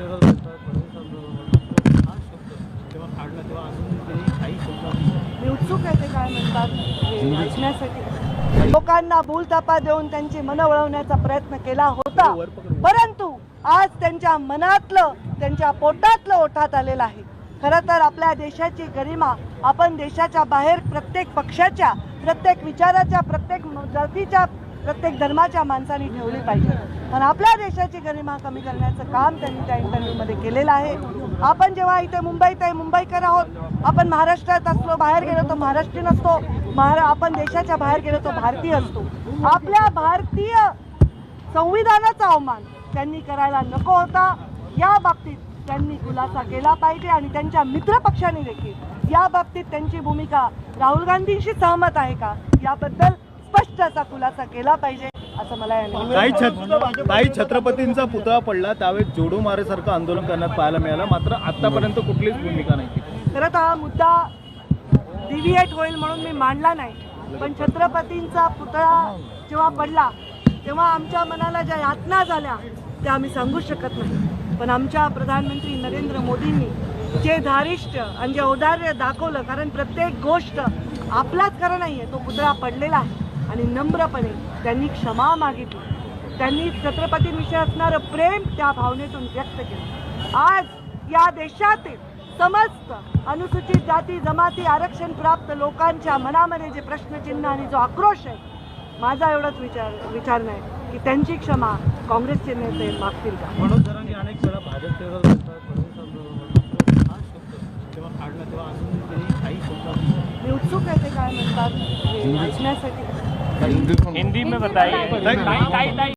भाजप विरोधात बोलतात फडणवीस आंदोलन हा शब्द. तेव्हा काढला तेव्हा अजून तरी काही शब्द असतात मी उत्सुक आहे ते काय म्हणतात हे ऐकण्यासाठी लोकांना भूलथापा देऊन त्यांची मनं वळवण्याचा प्रयत्न केला होता. परंतु आज त्यांच्या मनातलं त्यांच्या पोटातलं ओठात आलेलं आहे. खरं तर आपल्या देशाची गरिमा आपण देशाच्या बाहेर प्रत्येक पक्षाच्या प्रत्येक विचाराच्या प्रत्येक जातीच्या प्रत्येक धर्माच्या माणसाने ठेवली पाहिजे. पण आपल्या देशाची गरिमा कमी करण्याचं काम त्यांनी त्या इंटरव्ह्यूमध्ये केलेलं आहे. आपण जेव्हा इथे मुंबईत आहे मुंबईकर आहोत. आपण महाराष्ट्रात असलो बाहेर गेलो तर महाराष्ट्रीयन असतो. महारा आपण देशाच्या बाहेर गेलो तो भारतीय असतो. आपल्या भारतीय संविधानाचा अवमान त्यांनी करायला नको होता. या बाबतीत त्यांनी खुलासा केला पाहिजे आणि त्यांच्या मित्रपक्षाने देखील या बाबतीत त्यांची भूमिका राहुल गांधींशी सहमत आहे का? याबद्दल स्पष्ट असा खुलासा केला पाहिजे असं मला काही काही छत्रपतींचा पुतळा पडला त्यावेळेस जोडो मारेसारखं आंदोलन करण्यात पाहायला मिळालं मात्र आतापर्यंत कुठलीच भूमिका नाही. खरं तर हा मुद्दा डिव्हिएट होईल म्हणून मी मांडला नाही. पण छत्रपतींचा पुतळा जेव्हा पडला तेव्हा आमच्या मनाला ज्या यातना झाल्या त्या आम्ही सांगू शकत नाही. पण आमच्या प्रधानमंत्री नरेंद्र मोदींनी जे धारिष्ट आणि जे औदार्य दाखवलं कारण प्रत्येक गोष्ट आपलाच खरं नाही आहे तो पुतळा पडलेला आहे. आणि नम्रपणे त्यांनी क्षमा मागितली. त्यांनी छत्रपतींविषयी असणारं प्रेम त्या भावनेतून व्यक्त केलं. आज या देशातील समस्त अनुसूचित जाती जमाती आरक्षण प्राप्त लोकांच्या मनामध्ये जे प्रश्नचिन्ह आणि जो आक्रोश आहे माझा एवढाच विचार विचार नाही की त्यांची क्षमा काँग्रेसचे नेते मागतील का? अनेक वेळा असतात मी उत्सुक आहे ते काय म्हणतात हे ऐकण्यासाठी. हिंदी में बताइए।